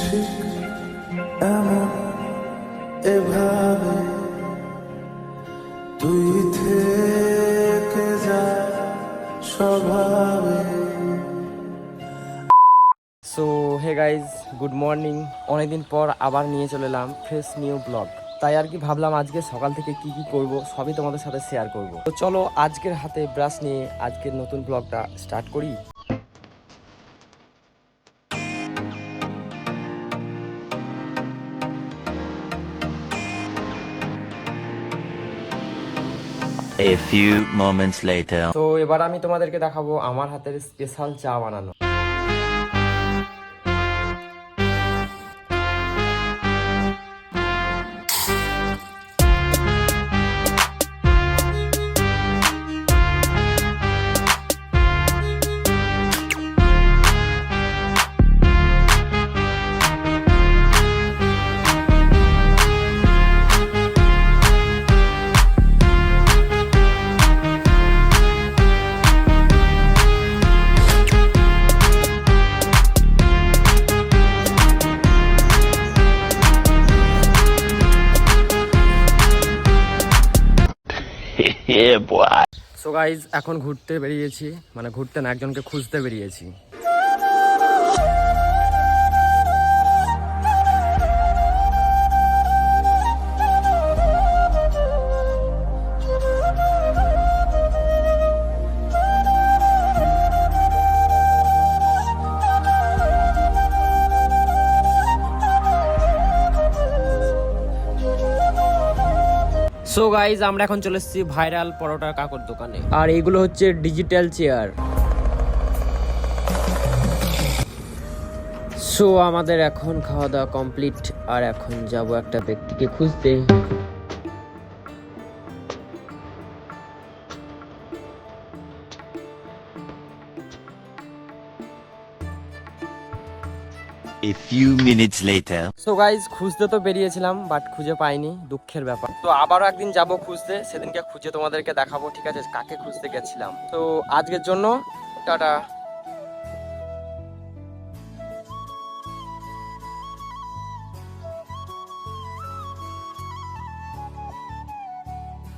ঠিক এমন এভাবে তুই থেকে যা স্বভাবে। So hey guys good morning অনেকদিন পর আবার নিয়ে চলে এলাম ফ্রেশ নিউ ব্লগ তাই আর কি ভাবলাম আজকে সকাল থেকে কি কি করব, সবই তোমাদের সাথে শেয়ার করব। তো চলো আজকের হাতে ব্রাশ নিয়ে আজকের নতুন ব্লগটা স্টার্ট করি। A few moments later. তো এবার আমি তোমাদেরকে দেখাবো আমার হাতের স্পেশাল চা বানানো সো গাইজ এখন ঘুরতে বেরিয়েছি মানে ঘুরতে না একজনকে খুঁজতে বেরিয়েছি। সো গাইজ আমরা এখন চলে এসেছি ভাইরাল পরোটার কাকুর দোকানে। আর এগুলো হচ্ছে ডিজিটাল চেয়ার সো আমাদের এখন খাওয়া দাওয়া কমপ্লিট আর এখন যাব একটা ব্যক্তিকে খুঁজতে। A few minutes later. So guys খুঁজতে তো বেরিয়েছিলাম বাট খুঁজে পাইনি, দুঃখের ব্যাপার। তো আবারও একদিন যাব খুঁজতে, সেদিনকে খুঁজে তোমাদেরকে দেখাবো, ঠিক আছে? কাকে খুঁজতে গেছিলাম? তো আজকের জন্য, টাটা।